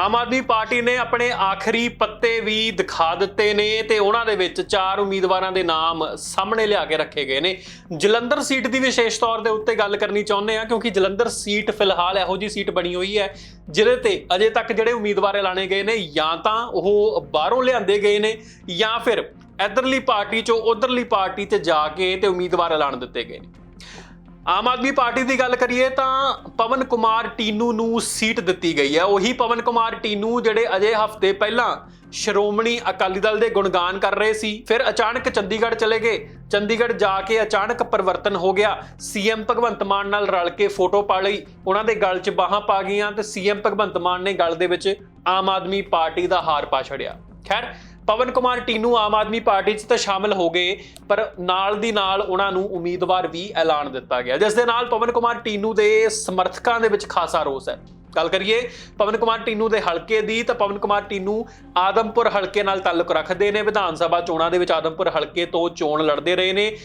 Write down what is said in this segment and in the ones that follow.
ਆਮ Aadmi party ਨੇ ਆਪਣੇ ਆਖਰੀ ਪੱਤੇ ਵੀ ਦਿਖਾ ਦਿੱਤੇ ਨੇ ਤੇ ਉਹਨਾਂ ਦੇ ਵਿੱਚ ਚਾਰ ਉਮੀਦਵਾਰਾਂ ਦੇ ਨਾਮ ਸਾਹਮਣੇ ਲਿਆ ਕੇ ਰੱਖੇ ਗਏ ਨੇ। ਜਲੰਧਰ ਸੀਟ ਦੀ ਵਿਸ਼ੇਸ਼ ਤੌਰ ਦੇ ਉੱਤੇ ਗੱਲ ਕਰਨੀ ਚਾਹੁੰਦੇ ਆ ਕਿਉਂਕਿ ਜਲੰਧਰ ਸੀਟ ਫਿਲਹਾਲ ਇਹੋ ਜੀ ਸੀਟ ਬਣੀ ਹੋਈ ਹੈ, ਜਿਹਦੇ ਤੇ ਅਜੇ ਤੱਕ ਜਿਹੜੇ ਉਮੀਦਵਾਰ ਐਲਾਨੇ ਗਏ ਨੇ, ਜਾਂ ਤਾਂ ਉਹ ਬਾਹਰੋਂ ਲਿਆਂਦੇ ਗਏ ਨੇ, ਜਾਂ ਫਿਰ ਇਧਰਲੀ ਪਾਰਟੀ ਚੋਂ ਉਧਰਲੀ ਪਾਰਟੀ ਤੇ ਜਾ ਕੇ ਤੇ ਉਮੀਦਵਾਰ ਐਲਾਨ ਦਿੱਤੇ ਗਏ ਨੇ। ਆਮ ਆਦਮੀ ਪਾਰਟੀ ਦੀ ਗੱਲ ਕਰੀਏ ਤਾਂ ਪਵਨ ਕੁਮਾਰ ਟੀਨੂ ਨੂੰ ਸੀਟ ਦਿੱਤੀ ਗਈ ਹੈ। ਉਹੀ ਪਵਨ ਕੁਮਾਰ ਟੀਨੂ ਜਿਹੜੇ ਅਜੇ ਹਫ਼ਤੇ ਪਹਿਲਾਂ ਸ਼੍ਰੋਮਣੀ ਅਕਾਲੀ ਦਲ ਦੇ ਗੁਣਗਾਨ ਕਰ ਰਹੇ ਸੀ, ਫਿਰ ਅਚਾਨਕ ਚੰਡੀਗੜ੍ਹ ਚਲੇ ਗਏ। ਚੰਡੀਗੜ੍ਹ ਜਾ ਕੇ ਅਚਾਨਕ ਪਰਿਵਰਤਨ ਹੋ ਗਿਆ। ਸੀਐਮ ਭਗਵੰਤ ਮਾਨ ਨਾਲ ਰਲ ਕੇ ਫੋਟੋ ਪਾ ਲਈ। ਉਹਨਾਂ ਦੇ ਗਲ 'ਚ ਬਾਹਾਂ ਪਾ ਗਈਆਂ ਤੇ ਸੀਐਮ ਭਗਵੰਤ ਮਾਨ ਨੇ ਗਲ ਦੇ ਵਿੱਚ ਆਮ ਆਦਮੀ ਪਾਰਟੀ ਦਾ ਹਾਰ ਪਾ ਛੜਿਆ ਖੈਰ ਪਵਨ ਕੁਮਾਰ ਟੀਨੂ ਆਮ ਆਦਮੀ ਪਾਰਟੀ 'ਚ ਤਾਂ ਸ਼ਾਮਲ ਹੋ ਗਏ, ਪਰ ਨਾਲ ਦੀ ਨਾਲ ਉਹਨਾਂ ਨੂੰ ਉਮੀਦਵਾਰ ਵੀ ਐਲਾਨ ਦਿੱਤਾ ਗਿਆ। ਜਿਸ ਦੇ ਨਾਲ ਪਵਨ ਕੁਮਾਰ ਟੀਨੂ ਦੇ ਸਮਰਥਕਾਂ ਦੇ ਵਿੱਚ ਖਾਸਾ ਰੋਸ ਹੈ। ਗੱਲ ਕਰੀਏ ਪਵਨ ਕੁਮਾਰ ਟੀਨੂ ਦੇ ਹਲਕੇ ਦੀ, ਤਾਂ ਪਵਨ ਕੁਮਾਰ ਟੀਨੂ ਆਦਮਪੁਰ ਹਲਕੇ ਨਾਲ ਤਾਲੁਕ ਰੱਖਦੇ ਨੇ। ਵਿਧਾਨ ਸਭਾ ਚੋਣਾਂ ਦੇ ਵਿੱਚ ਆਦਮਪੁਰ ਹਲਕੇ ਤੋਂ ਚੋਣ ਲੜਦੇ ਰਹੇ ਨੇ।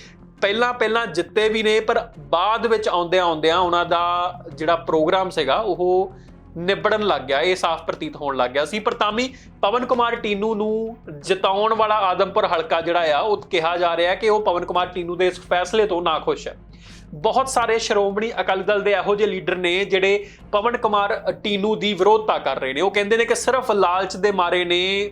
ਪਹਿਲਾਂ ਪਹਿਲਾਂ ਜਿੱਤੇ ਵੀ ਨੇ, ਪਰ ਬਾਅਦ ਵਿੱਚ ਆਉਂਦਿਆਂ ਆਉਂਦਿਆਂ ਉਹਨਾਂ ਦਾ ਜਿਹੜਾ ਪ੍ਰੋਗਰਾਮ ਸੀਗਾ, ਉਹ ਨਿਬੜਨ ਲੱਗ ਗਿਆ, ਇਹ ਸਾਫ਼ ਪ੍ਰਤੀਤ ਹੋਣ ਲੱਗ ਗਿਆ ਸੀ। ਪਰ ਤਾਂ ਵੀ ਪਵਨ ਕੁਮਾਰ ਟੀਨੂ ਨੂੰ ਜਿਤਾਉਣ ਵਾਲਾ ਆਦਮਪੁਰ ਹਲਕਾ ਜਿਹੜਾ ਆ, ਉਹ ਕਿਹਾ ਜਾ ਰਿਹਾ ਕਿ ਉਹ ਪਵਨ ਕੁਮਾਰ ਟੀਨੂ ਦੇ ਇਸ ਫੈਸਲੇ ਤੋਂ ਨਾਖੁਸ਼ ਹੈ। ਬਹੁਤ ਸਾਰੇ ਸ਼੍ਰੋਮਣੀ ਅਕਾਲੀ ਦਲ ਦੇ ਇਹੋ ਜਿਹੇ ਲੀਡਰ ਨੇ ਜਿਹੜੇ ਪਵਨ ਕੁਮਾਰ ਟੀਨੂ ਦੀ ਵਿਰੋਧਤਾ ਕਰ ਰਹੇ ਨੇ। ਉਹ ਕਹਿੰਦੇ ਨੇ ਕਿ ਸਿਰਫ ਲਾਲਚ ਦੇ ਮਾਰੇ ਨੇ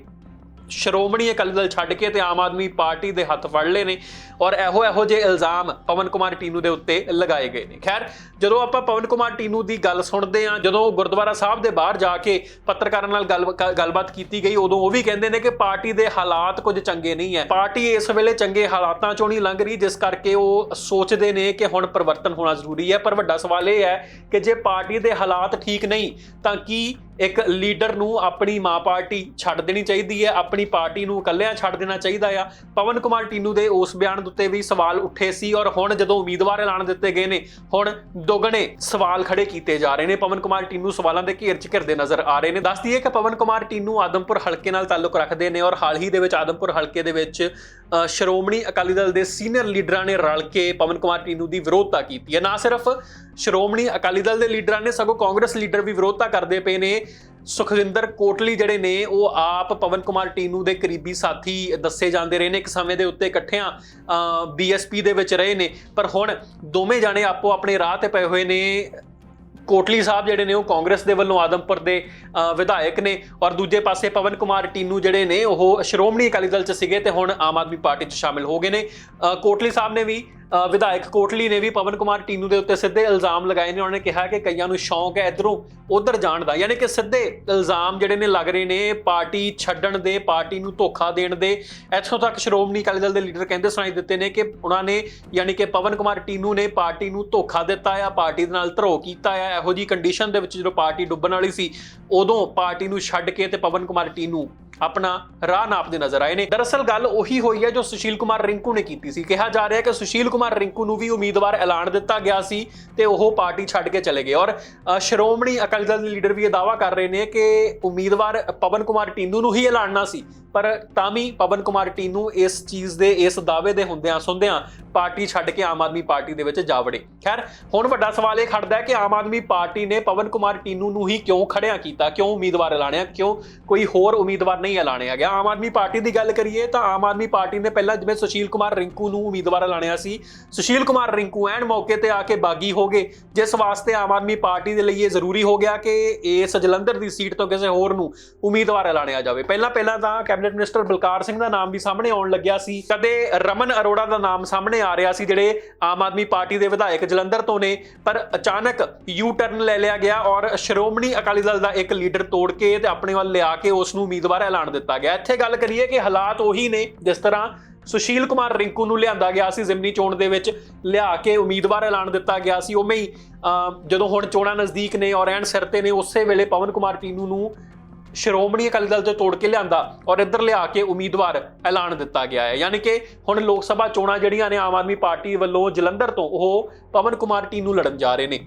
ਸ਼੍ਰੋਮਣੀ ਅਕਾਲੀ ਦਲ ਛੱਡ ਕੇ ਤੇ ਆਮ ਆਦਮੀ ਪਾਰਟੀ ਦੇ ਹੱਥ ਫੜ ਲਏ ਨੇ ਔਰ ਇਹੋ ਇਹੋ ਜਿਹੇ ਇਲਜ਼ਾਮ ਪਵਨ ਕੁਮਾਰ ਟੀਨੂ ਦੇ ਉੱਤੇ ਲਗਾਏ ਗਏ ਨੇ। ਖੈਰ, ਜਦੋਂ ਆਪਾਂ ਪਵਨ ਕੁਮਾਰ ਟੀਨੂ ਦੀ ਗੱਲ ਸੁਣਦੇ ਆ ਜਦੋਂ ਗੁਰਦੁਆਰਾ ਸਾਹਿਬ ਦੇ ਬਾਹਰ ਜਾ ਕੇ ਪੱਤਰਕਾਰਾਂ ਨਾਲ ਗੱਲ ਗੱਲਬਾਤ ਕੀਤੀ ਗਈ, ਉਦੋਂ ਉਹ ਵੀ ਕਹਿੰਦੇ ਨੇ ਕਿ ਪਾਰਟੀ ਦੇ ਹਾਲਾਤ ਕੁਝ ਚੰਗੇ ਨਹੀਂ ਹੈ। ਪਾਰਟੀ ਇਸ ਵੇਲੇ ਚੰਗੇ ਹਾਲਾਤਾਂ ਚੋਂ ਨਹੀਂ ਲੰਘ ਰਹੀ, ਜਿਸ ਕਰਕੇ ਉਹ ਸੋਚਦੇ ਨੇ ਕਿ ਹੁਣ ਪਰਿਵਰਤਨ ਹੋਣਾ ਜ਼ਰੂਰੀ ਹੈ। ਪਰ ਵੱਡਾ ਸਵਾਲ ਇਹ ਹੈ ਕਿ ਜੇ ਪਾਰਟੀ ਦੇ ਹਾਲਾਤ ਠੀਕ ਨਹੀਂ, ਤਾਂ ਕੀ ਇੱਕ ਲੀਡਰ ਨੂੰ ਆਪਣੀ ਮਾਂ ਪਾਰਟੀ ਛੱਡ ਦੇਣੀ ਚਾਹੀਦੀ ਹੈ, ਆਪਣੀ ਪਾਰਟੀ ਨੂੰ ਇਕੱਲਿਆਂ ਛੱਡ ਦੇਣਾ ਚਾਹੀਦਾ ਆ। ਪਵਨ ਕੁਮਾਰ ਟੀਨੂ ਦੇ ਉਸ ਬਿਆਨ ਉੱਤੇ ਵੀ ਸਵਾਲ ਉੱਠੇ ਸੀ ਔਰ ਹੁਣ ਜਦੋਂ ਉਮੀਦਵਾਰ ਐਲਾਨ ਦਿੱਤੇ ਗਏ ਨੇ ਹੁਣ ਦੁੱਗਣੇ ਸਵਾਲ ਖੜੇ ਕੀਤੇ ਜਾ ਰਹੇ ਨੇ। ਪਵਨ ਕੁਮਾਰ ਟੀਨੂ ਸਵਾਲਾਂ ਦੇ ਘੇਰ 'ਚ ਘਿਰਦੇ ਨਜ਼ਰ ਆ ਰਹੇ ਨੇ। ਦੱਸ ਦਈਏ ਕਿ ਪਵਨ ਕੁਮਾਰ ਟੀਨੂ ਆਦਮਪੁਰ ਹਲਕੇ ਨਾਲ ਤਾਲੁਕ ਰੱਖਦੇ ਨੇ ਔਰ ਹਾਲ ਹੀ ਦੇ ਵਿੱਚ ਆਦਮਪੁਰ ਹਲਕੇ ਦੇ ਵਿੱਚ ਅ, ਸ਼੍ਰੋਮਣੀ ਅਕਾਲੀ ਦਲ ਦੇ ਸੀਨੀਅਰ ਲੀਡਰਾਂ ਨੇ ਰਲ ਕੇ ਪਵਨ ਕੁਮਾਰ ਟੀਨੂ ਦੀ ਵਿਰੋਧਤਾ ਕੀਤੀ ਹੈ। ਨਾ ਸਿਰਫ ਸ਼੍ਰੋਮਣੀ ਅਕਾਲੀ ਦਲ ਦੇ ਲੀਡਰਾਂ ਨੇ ਸਗੋਂ ਕਾਂਗਰਸ ਲੀਡਰ ਵੀ ਵਿਰੋਧਤਾ ਕਰਦੇ ਪਏ ਨੇ। ਸੁਖਵਿੰਦਰ ਕੋਟਲੀ ਜਿਹੜੇ ਨੇ, ਉਹ ਆਪ ਪਵਨ ਕੁਮਾਰ ਟੀਨੂ ਦੇ ਕਰੀਬੀ ਸਾਥੀ ਦੱਸੇ ਜਾਂਦੇ ਰਹੇ ਨੇ। ਇੱਕ ਸਮੇਂ ਦੇ ਉੱਤੇ ਇਕੱਠਿਆਂ ਬੀਐਸਪੀ ਦੇ ਵਿੱਚ ਰਹੇ ਨੇ। ਪਰ ਹੁਣ ਦੋਵੇਂ ਜਾਣੇ ਆਪੋ ਆਪਣੇ ਰਾਹ ਤੇ ਪਏ ਹੋਏ ਨੇ। ਕੋਟਲੀ ਸਾਹਿਬ ਜਿਹੜੇ ਨੇ, ਉਹ ਕਾਂਗਰਸ ਦੇ ਵੱਲੋਂ ਆਦਮਪੁਰ ਦੇ ਵਿਧਾਇਕ ਨੇ ਔਰ ਦੂਜੇ ਪਾਸੇ ਪਵਨ ਕੁਮਾਰ ਟੀਨੂ ਜਿਹੜੇ ਨੇ, ਉਹ ਸ਼੍ਰੋਮਣੀ ਅਕਾਲੀ ਦਲ 'ਚ ਸੀਗੇ ਤੇ ਹੁਣ ਆਮ ਆਦਮੀ ਪਾਰਟੀ 'ਚ ਸ਼ਾਮਿਲ ਹੋ ਗਏ ਨੇ। ਕੋਟਲੀ ਸਾਹਿਬ ਨੇ ਵੀ ਵਿਧਾਇਕ ਕੋਟਲੀ ਨੇ ਵੀ ਪਵਨ ਕੁਮਾਰ ਟੀਨੂ ਦੇ ਉੱਤੇ ਸਿੱਧੇ ਇਲਜ਼ਾਮ ਲਗਾਏ ਨੇ। ਉਹਨਾਂ ਨੇ ਕਿਹਾ ਕਿ ਕਈਆਂ ਨੂੰ ਸ਼ੌਂਕ ਹੈ ਇਧਰੋਂ ਉਧਰ ਜਾਣ ਦਾ। ਯਾਨੀ ਕਿ ਸਿੱਧੇ ਇਲਜ਼ਾਮ ਜਿਹੜੇ ਨੇ ਲੱਗ ਰਹੇ ਨੇ, ਪਾਰਟੀ ਛੱਡਣ ਦੇ, ਪਾਰਟੀ ਨੂੰ ਧੋਖਾ ਦੇਣ ਦੇ। ਇੱਥੋਂ ਤੱਕ ਸ਼੍ਰੋਮਣੀ ਅਕਾਲੀ ਦਲ ਦੇ ਲੀਡਰ ਕਹਿੰਦੇ ਸੁਣਾਈ ਦਿੱਤੇ ਨੇ ਕਿ ਉਹਨਾਂ ਨੇ, ਯਾਨੀ ਕਿ ਪਵਨ ਕੁਮਾਰ ਟੀਨੂ ਨੇ ਪਾਰਟੀ ਨੂੰ ਧੋਖਾ ਦਿੱਤਾ ਆ, ਪਾਰਟੀ ਦੇ ਨਾਲ ਧਰੋ ਕੀਤਾ ਆ। ਇਹੋ ਜੀ ਕੰਡੀਸ਼ਨ ਦੇ ਵਿੱਚ ਜਦੋਂ ਪਾਰਟੀ ਡੁੱਬਣ ਵਾਲੀ ਸੀ ਉਹ ਉਦੋਂ ਪਾਰਟੀ ਨੂੰ ਛੱਡ ਕੇ ਤੇ ਪਵਨ ਕੁਮਾਰ ਟੀਨੂ ਆਪਣਾ ਰਾਹ ਨਾਪਦੇ ਨਜ਼ਰ ਆਏ ਨੇ। ਦਰਅਸਲ ਗੱਲ ਉਹੀ ਹੋਈ ਹੈ ਜੋ ਸੁਸ਼ੀਲ ਕੁਮਾਰ ਰਿੰਕੂ ਨੇ ਕੀਤੀ ਸੀ। ਕਿਹਾ ਜਾ ਰਿਹਾ ਹੈ ਕਿ ਸੁਸ਼ੀਲ ਕੁਮਾਰ ਰਿੰਕੂ ਨੂੰ ਵੀ ਉਮੀਦਵਾਰ ਐਲਾਨ ਦਿੱਤਾ ਗਿਆ ਸੀ ਤੇ ਉਹ ਪਾਰਟੀ ਛੱਡ ਕੇ ਚਲੇ ਗਏ। ਔਰ ਸ਼੍ਰੋਮਣੀ ਅਕਾਲੀ ਦਲ ਦੇ ਲੀਡਰ ਵੀ ਇਹ ਦਾਅਵਾ ਕਰ ਰਹੇ ਨੇ ਕਿ ਉਮੀਦਵਾਰ ਪਵਨ ਕੁਮਾਰ ਟੀਨੂ ਨੂੰ ਹੀ ਐਲਾਨਣਾ ਸੀ। ਪਰ ਤਾਂ ਵੀ ਪਵਨ ਕੁਮਾਰ ਟੀਨੂ ਇਸ ਚੀਜ਼ ਦੇ, ਇਸ ਦਾਅਵੇ ਦੇ ਹੁੰਦਿਆਂ ਸੁਣਦਿਆਂ ਪਾਰਟੀ ਛੱਡ ਕੇ ਆਮ ਆਦਮੀ ਪਾਰਟੀ ਦੇ ਵਿੱਚ ਜਾ ਵੜੇ। ਖੈਰ, ਹੁਣ ਵੱਡਾ ਸਵਾਲ ਇਹ ਖੜਦਾ ਹੈ ਕਿ ਆਮ ਆਦਮੀ ਪਾਰਟੀ ਨੇ ਪਵਨ ਕੁਮਾਰ ਟੀਨੂ ਨੂੰ ਹੀ ਕਿਉਂ ਖੜਿਆ ਕੀਤਾ? ਕਿਉਂ ਉਮੀਦਵਾਰ ਐਲਾਨਿਆ? ਕਿਉਂ ਕੋਈ ਹੋਰ ਉਮੀਦਵਾਰ ਨਹੀਂ ਐਲਾਨਿਆ ਗਿਆ। ਆਮ ਆਦਮੀ ਪਾਰਟੀ ਦੀ ਗੱਲ ਕਰੀਏ ਤਾਂ ਆਮ ਆਦਮੀ ਪਾਰਟੀ ਨੇ ਪਹਿਲਾਂ ਜਿਵੇਂ ਸੁਸ਼ੀਲ ਕੁਮਾਰ ਰਿੰਕੂ ਨੂੰ ਉਮੀਦਵਾਰ ਐਲਾਨਿਆ ਸੀ। ਸੁਸ਼ੀਲ ਕੁਮਾਰ ਰਿੰਕੂ ਐਨ ਮੌਕੇ ਤੇ ਆ ਕੇ ਬਾਗੀ ਹੋ ਗਏ। ਜਿਸ ਵਾਸਤੇ ਆਮ ਆਦਮੀ ਪਾਰਟੀ ਦੇ ਲਈ ਇਹ ਜ਼ਰੂਰੀ ਹੋ ਗਿਆ ਕਿ ਇਸ ਜਲੰਧਰ ਦੀ ਸੀਟ ਤੋਂ ਕਿਸੇ ਹੋਰ ਨੂੰ ਉਮੀਦਵਾਰ ਐਲਾਨਿਆ ਜਾਵੇ। ਪਹਿਲਾਂ ਪਹਿਲਾਂ ਤਾਂ ਕੈਬਨਿਟ ਮਿਨਿਸਟਰ ਬਲਕਾਰ ਸਿੰਘ ਦਾ ਨਾਮ ਵੀ ਸਾਹਮਣੇ ਆਉਣ ਲੱਗਿਆ ਸੀ। ਕਦੇ ਰਮਨ ਅਰੋੜਾ ਦਾ ਨਾਮ ਸਾਹਮਣੇ ਆ ਰਿਹਾ ਸੀ, ਜਿਹੜੇ ਆਮ ਆਦਮੀ ਪਾਰਟੀ ਦੇ ਵਿਧਾਇਕ ਜਲੰਧਰ ਤੋਂ ਨੇ। ਪਰ ਅਚਾਨਕ ਯੂ ਟਰਨ ਲੈ ਲਿਆ ਗਿਆ ਔਰ ਸ਼੍ਰੋਮਣੀ ਅਕਾਲੀ ਦਲ ਦਾ ਇੱਕ ਲੀਡਰ ਤੋੜ ਕੇ ਤੇ ਆਪਣੇ ਵੱਲ ਲਿਆ ਕੇ ਉਸ ਨੂੰ ਉਮੀਦਵਾਰ ਐਲਾਨ ਦਿੱਤਾ ਗਿਆ। ਇੱਥੇ ਗੱਲ ਕਰੀਏ ਕਿ ਹਾਲਾਤ ਉਹੀ ਨੇ, ਜਿਸ ਤਰ੍ਹਾਂ ਸੁਸ਼ੀਲ ਕੁਮਾਰ ਰਿੰਕੂ ਨੂੰ ਲਿਆਂਦਾ ਗਿਆ ਸੀ ਜ਼ਿਮਨੀ ਚੋਣ ਦੇ ਵਿੱਚ, ਲਿਆ ਕੇ ਉਮੀਦਵਾਰ ਐਲਾਨ ਦਿੱਤਾ ਗਿਆ ਸੀ। ਉਵੇਂ ਹੀ ਜਦੋਂ ਹੁਣ ਚੋਣਾਂ ਨਜ਼ਦੀਕ ਨੇ ਔਰ ਐਨ ਸਿਰ ਤੇ ਨੇ, ਉਸੇ ਵੇਲੇ ਪਵਨ ਕੁਮਾਰ ਟੀਨੂ ਨੂੰ ਸ਼੍ਰੋਮਣੀ ਅਕਾਲੀ ਦਲ ਤੋਂ ਤੋੜ ਕੇ ਲਿਆਂਦਾ ਔਰ ਇੱਧਰ ਲਿਆ ਕੇ ਉਮੀਦਵਾਰ ਐਲਾਨ ਦਿੱਤਾ ਗਿਆ ਹੈ। ਯਾਨੀ ਕਿ ਹੁਣ ਲੋਕ ਸਭਾ ਚੋਣਾਂ ਜਿਹੜੀਆਂ ਨੇ, ਆਮ ਆਦਮੀ ਪਾਰਟੀ ਵੱਲੋਂ ਜਲੰਧਰ ਤੋਂ ਉਹ ਪਵਨ ਕੁਮਾਰ ਟੀਨੂ ਲੜਨ ਜਾ ਰਹੇ ਨੇ।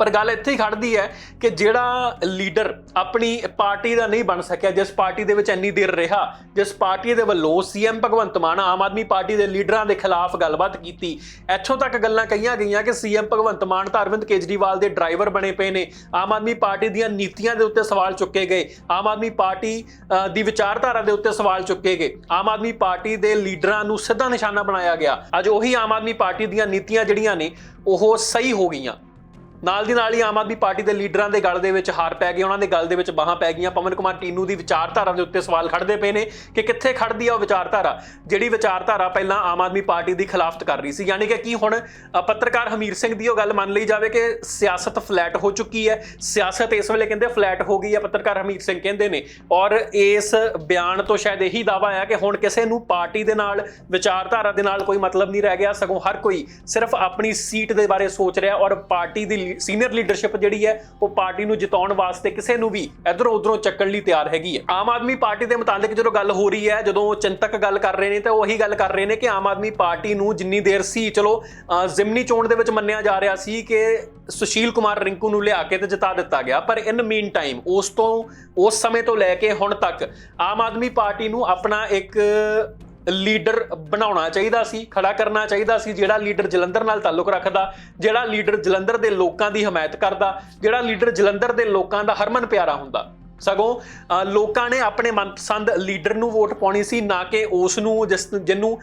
ਪਰ ਗੱਲ ਇੱਥੇ ਹੀ ਖੜਦੀ ਹੈ ਕਿ ਜਿਹੜਾ ਲੀਡਰ ਆਪਣੀ ਪਾਰਟੀ ਦਾ ਨਹੀਂ ਬਣ ਸਕਿਆ, ਜਿਸ ਪਾਰਟੀ ਦੇ ਵਿੱਚ ਇੰਨੀ ਦੇਰ ਰਿਹਾ, ਜਿਸ ਪਾਰਟੀ ਦੇ ਵੱਲੋਂ ਸੀਐਮ ਭਗਵੰਤ ਮਾਨ ਆਮ ਆਦਮੀ ਪਾਰਟੀ ਦੇ ਲੀਡਰਾਂ ਦੇ ਖਿਲਾਫ ਗੱਲਬਾਤ ਕੀਤੀ, ਇੱਥੋਂ ਤੱਕ ਗੱਲਾਂ ਕਹੀਆਂ ਗਈਆਂ ਕਿ ਸੀਐਮ ਭਗਵੰਤ ਮਾਨ ਤਾਂ ਅਰਵਿੰਦ ਕੇਜਰੀਵਾਲ ਦੇ ਡਰਾਈਵਰ ਬਣੇ ਪਏ ਨੇ। ਆਮ ਆਦਮੀ ਪਾਰਟੀ ਦੀਆਂ ਨੀਤੀਆਂ ਦੇ ਉੱਤੇ ਸਵਾਲ ਚੁੱਕੇ ਗਏ, ਆਮ ਆਦਮੀ ਪਾਰਟੀ ਦੀ ਵਿਚਾਰਧਾਰਾ ਦੇ ਉੱਤੇ ਸਵਾਲ ਚੁੱਕੇ ਗਏ। ਆਮ ਆਦਮੀ ਪਾਰਟੀ ਦੇ ਲੀਡਰਾਂ ਨੂੰ ਸਿੱਧਾ ਨਿਸ਼ਾਨਾ ਬਣਾਇਆ ਗਿਆ। ਅੱਜ ਉਹੀ ਆਮ ਆਦਮੀ ਪਾਰਟੀ ਦੀਆਂ ਨੀਤੀਆਂ ਜਿਹੜੀਆਂ ਨੇ, ਉਹ ਸਹੀ ਹੋ ਗਈਆਂ। ਨਾਲ ਦੀ ਨਾਲ ਹੀ ਆਮ ਆਦਮੀ ਪਾਰਟੀ ਦੇ ਲੀਡਰਾਂ ਦੇ ਗਲ ਦੇ ਵਿੱਚ ਹਾਰ ਪੈ ਗਈ, ਉਹਨਾਂ ਦੇ ਗਲ ਦੇ ਵਿੱਚ ਬਾਹਾਂ ਪੈ ਗਈਆਂ। ਪਵਨ ਕੁਮਾਰ ਟੀਨੂ ਦੀ ਵਿਚਾਰਧਾਰਾ ਦੇ ਉੱਤੇ ਸਵਾਲ ਖੜਦੇ ਪਏ ਨੇ ਕਿ ਕਿੱਥੇ ਖੜਦੀ ਆ ਉਹ ਵਿਚਾਰਧਾਰਾ? ਜਿਹੜੀ ਵਿਚਾਰਧਾਰਾ ਪਹਿਲਾਂ ਆਮ ਆਦਮੀ ਪਾਰਟੀ ਦੀ ਖਿਲਾਫਤ ਕਰ ਰਹੀ ਸੀ। ਯਾਨੀ ਕਿ ਕੀ ਹੁਣ ਪੱਤਰਕਾਰ ਹਮੀਰ ਸਿੰਘ ਦੀ ਉਹ ਗੱਲ ਮੰਨ ਲਈ ਜਾਵੇ ਕਿ ਸਿਆਸਤ ਫਲੈਟ ਹੋ ਚੁੱਕੀ ਹੈ। ਸਿਆਸਤ ਇਸ ਵੇਲੇ ਕਹਿੰਦੇ ਫਲੈਟ ਹੋ ਗਈ ਹੈ, ਪੱਤਰਕਾਰ ਹਮੀਰ ਸਿੰਘ ਕਹਿੰਦੇ ਨੇ। ਔਰ ਇਸ ਬਿਆਨ ਤੋਂ ਸ਼ਾਇਦ ਇਹੀ ਦਾਵਾ ਹੈ ਕਿ ਹੁਣ ਕਿਸੇ ਨੂੰ ਪਾਰਟੀ ਦੇ ਨਾਲ, ਵਿਚਾਰਧਾਰਾ ਦੇ ਨਾਲ ਕੋਈ ਮਤਲਬ ਨਹੀਂ ਰਹਿ ਗਿਆ। ਸਗੋਂ ਹਰ ਕੋਈ ਸਿਰਫ ਆਪਣੀ ਸੀਟ ਦੇ ਬਾਰੇ ਸੋਚ ਰਿਹਾ ਔਰ ਪਾਰਟੀ ਦੀ ਸੀਨੀਅਰ ਲੀਡਰਸ਼ਿਪ ਜਿਹੜੀ ਹੈ, ਉਹ ਪਾਰਟੀ ਨੂੰ ਜਿਤਾਉਣ ਵਾਸਤੇ ਕਿਸੇ ਨੂੰ ਵੀ ਇਧਰੋਂ ਉਧਰੋਂ ਚੱਕਣ ਲਈ ਤਿਆਰ ਹੈਗੀ ਹੈ। ਆਮ ਆਦਮੀ ਪਾਰਟੀ ਦੇ ਮੁਤਾਬਿਕ ਜਦੋਂ ਗੱਲ ਹੋ ਰਹੀ ਹੈ, ਜਦੋਂ ਚਿੰਤਕ ਗੱਲ ਕਰ ਰਹੇ ਨੇ, ਤਾਂ ਉਹੀ ਗੱਲ ਕਰ ਰਹੇ ਨੇ ਕਿ ਆਮ ਆਦਮੀ ਪਾਰਟੀ ਨੂੰ ਜਿੰਨੀ ਦੇਰ ਸੀ, ਚਲੋ ਜ਼ਿਮਨੀ ਚੋਣ ਦੇ ਵਿੱਚ ਮੰਨਿਆ ਜਾ ਰਿਹਾ ਸੀ ਕਿ ਸੁਸ਼ੀਲ ਕੁਮਾਰ ਰਿੰਕੂ ਨੂੰ ਲਿਆ ਕੇ ਤੇ ਜਿਤਾ ਦਿੱਤਾ ਗਿਆ, ਪਰ ਇਨ ਮੀਨ ਟਾਈਮ ਉਸ ਤੋਂ, ਉਸ ਸਮੇਂ ਤੋਂ ਲੈ ਕੇ ਹੁਣ ਤੱਕ ਆਮ ਆਦਮੀ ਪਾਰਟੀ ਨੂੰ ਆਪਣਾ ਇੱਕ ਲੀਡਰ ਬਣਾਉਣਾ ਚਾਹੀਦਾ ਸੀ, ਖੜਾ ਕਰਨਾ ਚਾਹੀਦਾ ਸੀ, ਜਿਹੜਾ ਲੀਡਰ ਜਲੰਧਰ ਨਾਲ ਤਾਲੁਕ ਰੱਖਦਾ, ਜਿਹੜਾ ਲੀਡਰ ਜਲੰਧਰ ਦੇ ਲੋਕਾਂ ਦੀ ਹਮਾਇਤ ਕਰਦਾ, ਜਿਹੜਾ ਲੀਡਰ ਜਲੰਧਰ ਦੇ ਲੋਕਾਂ ਦਾ ਹਰਮਨ ਪਿਆਰਾ ਹੁੰਦਾ। ਸਗੋਂ ਲੋਕਾਂ ਨੇ ਆਪਣੇ ਮਨਪਸੰਦ ਲੀਡਰ ਨੂੰ ਵੋਟ ਪਾਉਣੀ ਸੀ, ਨਾ ਕਿ ਉਸ ਨੂੰ ਜਿਸ ਜਿਹਨੂੰ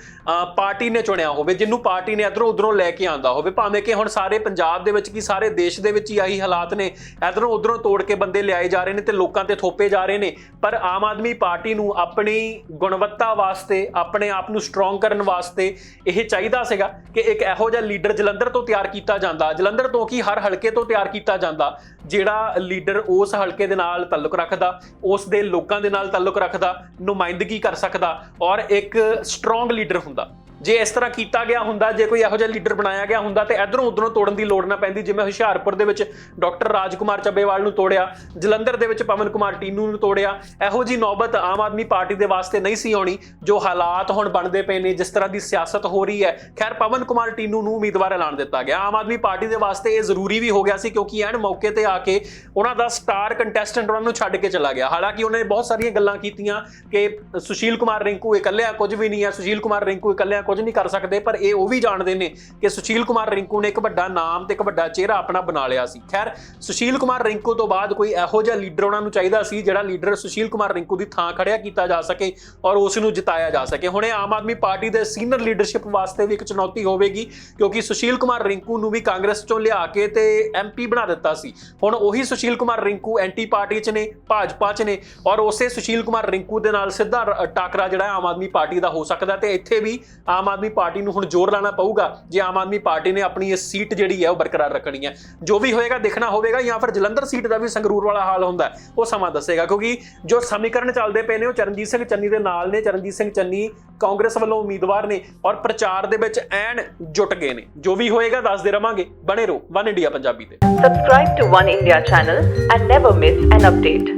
ਪਾਰਟੀ ਨੇ ਚੁਣਿਆ ਹੋਵੇ, ਜਿਹਨੂੰ ਪਾਰਟੀ ਨੇ ਇਧਰੋਂ ਉਧਰੋਂ ਲੈ ਕੇ ਆਂਦਾ ਹੋਵੇ। ਭਾਵੇਂ ਕਿ ਹੁਣ ਸਾਰੇ ਪੰਜਾਬ ਦੇ ਵਿੱਚ ਕੀ, ਸਾਰੇ ਦੇਸ਼ ਦੇ ਵਿੱਚ ਹੀ ਆਹੀ ਹਾਲਾਤ ਨੇ, ਇਧਰੋਂ ਉਧਰੋਂ ਤੋੜ ਕੇ ਬੰਦੇ ਲਿਆਏ ਜਾ ਰਹੇ ਨੇ ਤੇ ਲੋਕਾਂ ਤੇ ਥੋਪੇ ਜਾ ਰਹੇ ਨੇ, ਪਰ ਆਮ ਆਦਮੀ ਪਾਰਟੀ ਨੂੰ ਆਪਣੀ ਗੁਣਵੱਤਾ ਵਾਸਤੇ, ਆਪਣੇ ਆਪ ਨੂੰ ਸਟਰੋਂਗ ਕਰਨ ਵਾਸਤੇ ਇਹ ਚਾਹੀਦਾ ਸੀਗਾ ਕਿ ਇੱਕ ਇਹੋ ਜਿਹਾ ਲੀਡਰ ਜਲੰਧਰ ਤੋਂ ਤਿਆਰ ਕੀਤਾ ਜਾਂਦਾ, ਜਲੰਧਰ ਤੋਂ ਕੀ ਹਰ ਹਲਕੇ ਤੋਂ ਤਿਆਰ ਕੀਤਾ ਜਾਂਦਾ, ਜਿਹੜਾ ਲੀਡਰ ਉਸ ਹਲਕੇ ਦੇ ਨਾਲ ਤਾਲੁਕ ਰੱਖਦਾ, ਉਸ ਦੇ ਲੋਕਾਂ ਦੇ ਨਾਲ ਤਾਲੁਕ ਰੱਖਦਾ, ਨੁਮਾਇੰਦਗੀ ਕਰ ਸਕਦਾ ਔਰ ਇੱਕ ਸਟਰੋਂਗ ਲੀਡਰ ਹੁੰਦਾ। ਜੇ ਇਸ ਤਰ੍ਹਾਂ ਕੀਤਾ ਗਿਆ ਹੁੰਦਾ, ਜੇ ਕੋਈ ਇਹੋ ਜਿਹਾ ਲੀਡਰ ਬਣਾਇਆ ਗਿਆ ਹੁੰਦਾ ਤੇ ਇਧਰੋਂ ਉਧਰੋਂ ਤੋੜਨ ਦੀ ਲੋੜ ਨਾ ਪੈਂਦੀ, ਜਿਵੇਂ ਹੁਸ਼ਿਆਰਪੁਰ ਦੇ ਵਿੱਚ ਡਾਕਟਰ ਰਾਜਕੁਮਾਰ ਚੱਬੇਵਾਲ ਨੂੰ ਤੋੜਿਆ, ਜਲੰਧਰ ਦੇ ਵਿੱਚ ਪਵਨ ਕੁਮਾਰ ਟੀਨੂ ਨੂੰ ਤੋੜਿਆ, ਇਹੋ ਜੀ ਨੌਬਤ ਆਮ ਆਦਮੀ ਪਾਰਟੀ ਦੇ ਵਾਸਤੇ ਨਹੀਂ ਸੀ ਆਉਣੀ, ਜੋ ਹਾਲਾਤ ਹੁਣ ਬਣਦੇ ਪਏ ਨੇ, ਜਿਸ ਤਰ੍ਹਾਂ ਦੀ ਸਿਆਸਤ ਹੋ ਰਹੀ ਹੈ। ਖੈਰ, ਪਵਨ ਕੁਮਾਰ ਟੀਨੂ ਨੂੰ ਉਮੀਦਵਾਰ ਐਲਾਨ ਦਿੱਤਾ ਗਿਆ। ਆਮ ਆਦਮੀ ਪਾਰਟੀ ਦੇ ਵਾਸਤੇ ਇਹ ਜ਼ਰੂਰੀ ਵੀ ਹੋ ਗਿਆ ਸੀ, ਕਿਉਂਕਿ ਐਨ ਮੌਕੇ ਤੇ ਆ ਕੇ ਉਹਨਾਂ ਦਾ ਸਟਾਰ ਕੰਟੈਸਟੈਂਟ ਉਹਨਾਂ ਨੂੰ ਛੱਡ ਕੇ ਚਲਾ ਗਿਆ। ਹਾਲਾਂਕਿ ਉਹਨੇ ਬਹੁਤ ਸਾਰੀਆਂ ਗੱਲਾਂ ਕੀਤੀਆਂ ਕਿ ਸੁਸ਼ੀਲ ਕੁਮਾਰ ਰਿੰਕੂ ਇਕੱਲਿਆਂ ਕੁਝ ਵੀ ਨਹੀਂ ਹੈ, ਸੁਸ਼ੀਲ ਕੁਮਾਰ ਰਿੰਕੂ ਇਕੱਲਿਆਂ ਕੁਝ ਨਹੀਂ ਕਰ ਸਕਦੇ, ਪਰ ਇਹ ਉਹ ਵੀ ਜਾਣਦੇ ਨੇ ਕਿ ਸੁਸ਼ੀਲ ਕੁਮਾਰ ਰਿੰਕੂ ਨੇ ਇੱਕ ਵੱਡਾ ਨਾਮ ਤੇ ਇੱਕ ਵੱਡਾ ਚਿਹਰਾ ਆਪਣਾ ਬਣਾ ਲਿਆ ਸੀ। ਖੈਰ, ਸੁਸ਼ੀਲ ਕੁਮਾਰ ਰਿੰਕੂ ਤੋਂ ਬਾਅਦ ਕੋਈ ਇਹੋ ਜਿਹਾ ਲੀਡਰ ਉਹਨਾਂ ਨੂੰ ਚਾਹੀਦਾ ਸੀ ਜਿਹੜਾ ਲੀਡਰ ਸੁਸ਼ੀਲ ਕੁਮਾਰ ਰਿੰਕੂ ਦੀ ਥਾਂ ਖੜਿਆ ਕੀਤਾ ਜਾ ਸਕੇ ਔਰ ਉਸ ਨੂੰ ਜਿਤਾਇਆ ਜਾ ਸਕੇ। ਹੁਣ ਇਹ ਆਮ ਆਦਮੀ ਪਾਰਟੀ ਦੇ ਸੀਨੀਅਰ ਲੀਡਰਸ਼ਿਪ ਵਾਸਤੇ ਵੀ ਇੱਕ ਚੁਣੌਤੀ ਹੋਵੇਗੀ, ਕਿਉਂਕਿ ਸੁਸ਼ੀਲ ਕੁਮਾਰ ਰਿੰਕੂ ਨੂੰ ਵੀ ਕਾਂਗਰਸ ਚੋਂ ਲਿਆ ਕੇ ਤੇ ਐਮਪੀ ਬਣਾ ਦਿੱਤਾ ਸੀ। ਹੁਣ ਉਹੀ ਸੁਸ਼ੀਲ ਕੁਮਾਰ ਰਿੰਕੂ ਐਂਟੀ ਪਾਰਟੀ 'ਚ ਨੇ, ਭਾਜਪਾ 'ਚ ਨੇ ਔਰ ਉਸੇ ਸੁਸ਼ੀਲ ਕੁਮਾਰ ਰਿੰਕੂ ਦੇ ਨਾਲ ਸਿੱਧਾ ਟਾਕਰਾ ਜਿਹੜਾ ਆਮ ਆਦਮੀ ਪਾਰਟੀ ਦਾ ਹੋ ਸਕਦਾ ਤੇ ਇੱਥੇ ਵੀ ਆਮ ਆਦਮੀ ਪਾਰਟੀ ਨੂੰ ਹੁਣ ਜ਼ੋਰ ਲਾਣਾ ਪਊਗਾ ਜੇ ਆਮ ਆਦਮੀ ਪਾਰਟੀ ਨੇ ਆਪਣੀ ਇਹ ਸੀਟ ਜਿਹੜੀ ਹੈ ਉਹ ਬਰਕਰਾਰ ਰੱਖਣੀ ਹੈ। ਜੋ ਵੀ ਹੋਏਗਾ ਦੇਖਣਾ ਹੋਵੇਗਾ ਜਾਂ ਫਿਰ ਜਲੰਧਰ ਸੀਟ ਦਾ ਵੀ ਸੰਗਰੂਰ ਵਾਲਾ ਹਾਲ ਹੁੰਦਾ ਉਹ ਸਮਾਂ ਦੱਸੇਗਾ। ਕਿਉਂਕਿ ਜੋ ਸਮੀਕਰਨ ਚੱਲਦੇ ਪਏ ਨੇ ਉਹ ਚਰਨਜੀਤ ਸਿੰਘ ਚੰਨੀ ਦੇ ਨਾਲ ਨੇ, ਚਰਨਜੀਤ ਸਿੰਘ ਚੰਨੀ ਕਾਂਗਰਸ ਵੱਲੋਂ ਉਮੀਦਵਾਰ ਨੇ ਔਰ ਪ੍ਰਚਾਰ ਦੇ ਵਿੱਚ ਐਨ ਜੁਟ ਗਏ ਨੇ। ਜੋ ਵੀ ਹੋਏਗਾ ਦੱਸਦੇ ਰਵਾਂਗੇ। ਬਣੇ ਰਹੋ ਵਨ ਇੰਡੀਆ ਪੰਜਾਬੀ ਤੇ। Subscribe to One India channel and never miss an update.